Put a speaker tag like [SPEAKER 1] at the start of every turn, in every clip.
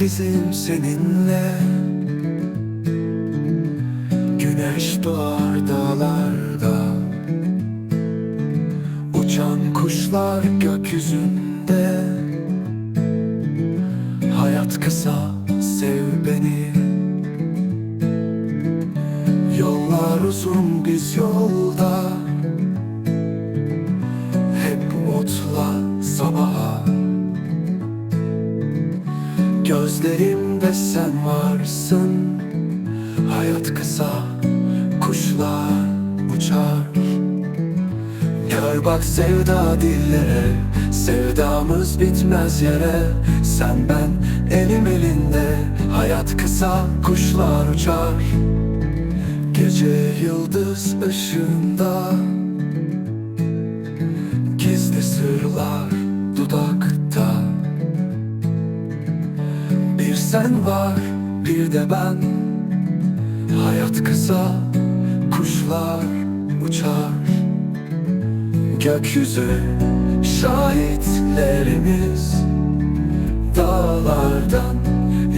[SPEAKER 1] bizim seninle. Güneş doğar dağlarda. Uçan kuşlar gökyüzünde. Hayat kısa sev beni. Yollar uzun biz yolda Gözlerimde sen varsın. Hayat kısa kuşlar uçar. Gör bak sevda dillere Sevdamız bitmez yere. Sen ben elim elinde Hayat kısa kuşlar uçar. Gece yıldız ışığında sen var. Bir de ben. Hayat kısa kuşlar uçar. Gökyüzü şahitlerimiz. Dağlardan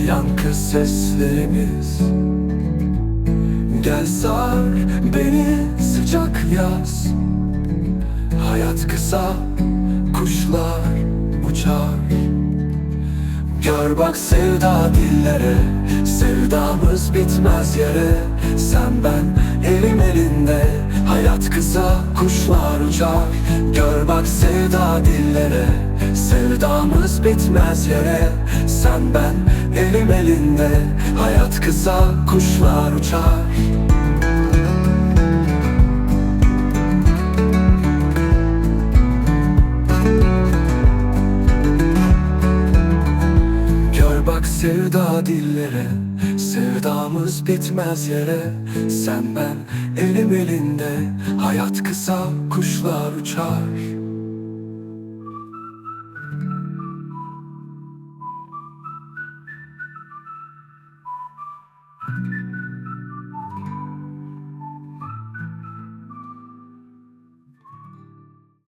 [SPEAKER 1] yankı seslerimiz. Gel sar beni sıcak yaz. Hayat kısa kuşlar uçar Gör bak sevda dillere Sevdamız bitmez yere. Sen ben elim elinde Hayat kısa kuşlar uçar Gör bak sevda dillere Sevdamız bitmez yere. Sen ben elim elinde Hayat kısa kuşlar uçar sevda dillere Sevdamız bitmez yere. Sen ben elim elinde Hayat kısa kuşlar uçar